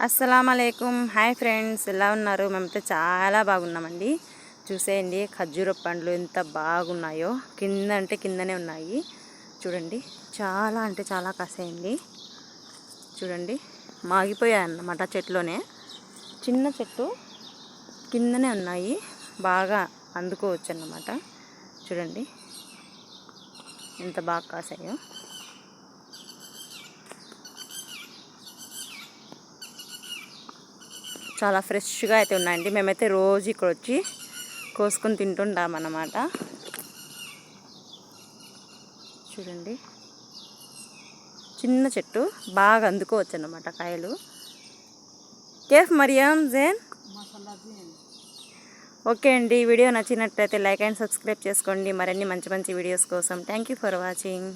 అస్సలం అయికం hi friends ఎలా ఉన్నారు? మేమైతే చాలా బాగున్నామండి. చూసేయండి ఖర్జూర పండ్లు ఎంత బాగున్నాయో. కింద అంటే కిందనే ఉన్నాయి. చూడండి చాలా అంటే చాలా కాసేయండి. చూడండి మాగిపోయాయి అన్నమాట చెట్లోనే. చిన్న చెట్టు కిందనే ఉన్నాయి. బాగా అందుకోవచ్చు అన్నమాట చూడండి ఎంత బాగా కాసాయో. చాలా ఫ్రెష్గా అయితే ఉన్నాయండి. మేమైతే రోజు ఇక్కడ వచ్చి కోసుకొని తింటుంటాం అన్నమాట చూడండి. చిన్న చెట్టు బాగా అందుకోవచ్చు అన్నమాట కాయలు. కేఫ్ మరియాం జేన్. ఓకే అండి. వీడియో నచ్చినట్లయితే లైక్ అండ్ సబ్స్క్రైబ్ చేసుకోండి. మరిన్ని మంచి మంచి వీడియోస్ కోసం. Thank you for watching.